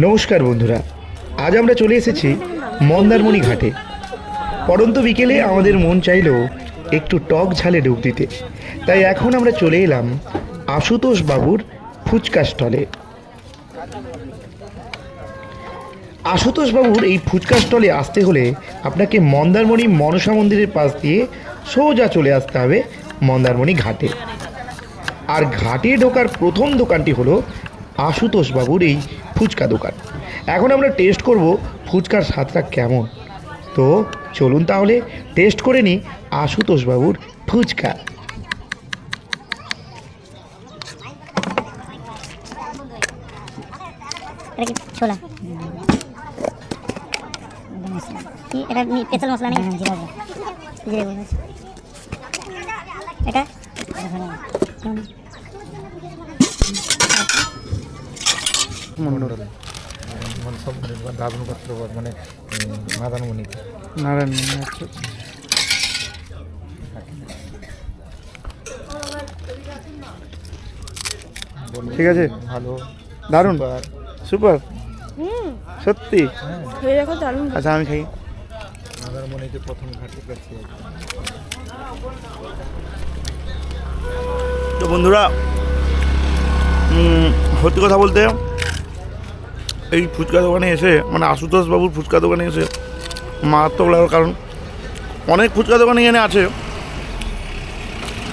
নমস্কার বন্ধুরা, আজ আমরা চলে এসেছি মন্দারমণি ঘাটে। পরন্ত বিকেলে আমাদের মন চাইলো একটু টক ঝালে ডুব দিতে। তাই এখন আমরা চলে এলাম আশুতোষ বাবুর ফুচকা স্টলে। আশুতোষ বাবুর এই ফুচকা স্টলে আসতে হলে আপনাকে মন্দারমণি মনসা মন্দিরের পাশ দিয়ে সোজা চলে আসতে হবে মন্দারমণি ঘাটে। আর ঘাটে ঢোকার প্রথম দোকানটি হলো আশুতোষ বাবুর এই ফুচকা দোকান। এখন আমরা টেস্ট করব ফুচকার স্বাদটা কেমন। তো চলুন তাহলে টেস্ট করে নিই আশুতোষবাবুর ফুচকা। ছোলা? এটা স্পেশাল মশলা নেই জিরা এটা মন্ডল মানে সব দাদন পাত্র মানে মাদানমণি নারায়ণ ঠিক আছে ভালো দারুণ সুপার। সুপার সত্যি আচ্ছা আমি খাই। মাদানমণিতে প্রথম ঘাটের কাছে তো বন্ধুরা উম, সত্যি কথা বলতে এই ফুচকা দোকানে এসে মানে আশুতোষ বাবুর ফুচকা দোকানে এসে মারাত্মক লাগার কারণ অনেক ফুচকা দোকান এখানে আছে।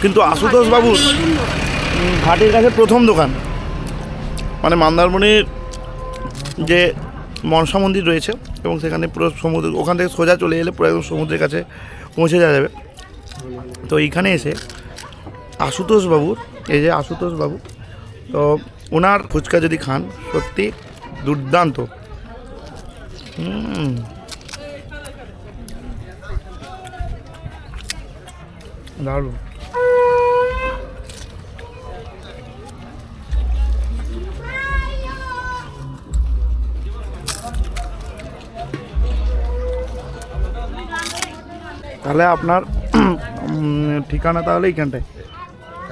কিন্তু আশুতোষ বাবুর ঘাটের কাছে প্রথম দোকান। মানে মন্দারমণির যে মনসা মন্দির রয়েছে এবং সেখানে পুরো সমুদ্র ওখান থেকে সোজা চলে এলে পুরো একদম সমুদ্রের কাছে পৌঁছে যাওয়া যাবে। তো এইখানে এসে আশুতোষ বাবুর এই যে আশুতোষ বাবু তো ওনার ফুচকা যদি খান সত্যি দুর্দান্ত। দারুণ। তাহলে আপনার ঠিকানা তাহলে এইখানটায়?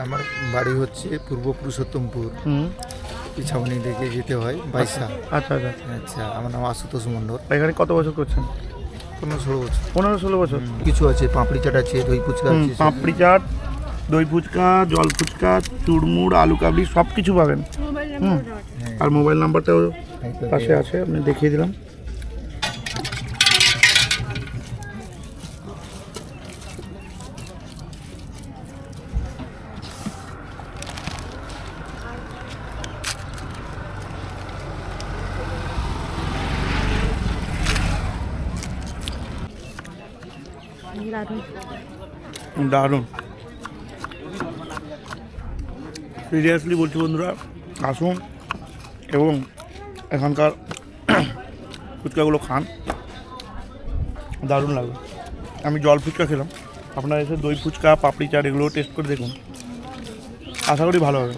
আমার বাড়ি হচ্ছে পূর্ব পুরুষোত্তমপুর। হুম পিছামনি দিকে যেতে হয় বাইশা আচ্ছা আচ্ছা আচ্ছা। আমার নাম আশুতোষ মণ্ডল। এখানে কত বছর করছেন? পনেরো ষোলো বছর। পনেরো ষোলো বছর। কিছু আছে পাঁপড়ি চাট আছে দই ফুচকা আছে পাঁপড়ি চাট দই ফুচকা জল ফুচকা চুড়মুড় আলু কাবলি সব কিছু পাবেন হুম আর মোবাইল নাম্বারটাও পাশে আছে আপনি দেখিয়ে দিলাম। দারুণ। সিরিয়াসলি বলছি বন্ধুরা, আসুন এবং এখানকার ফুচকাগুলো খান। দারুণ লাগবে। আমি জল ফুচকা খেলাম। আপনারা এসে দই ফুচকা, পাপড়ি, চাট এগুলো টেস্ট করে দেখুন। আশা করি ভালো হবে।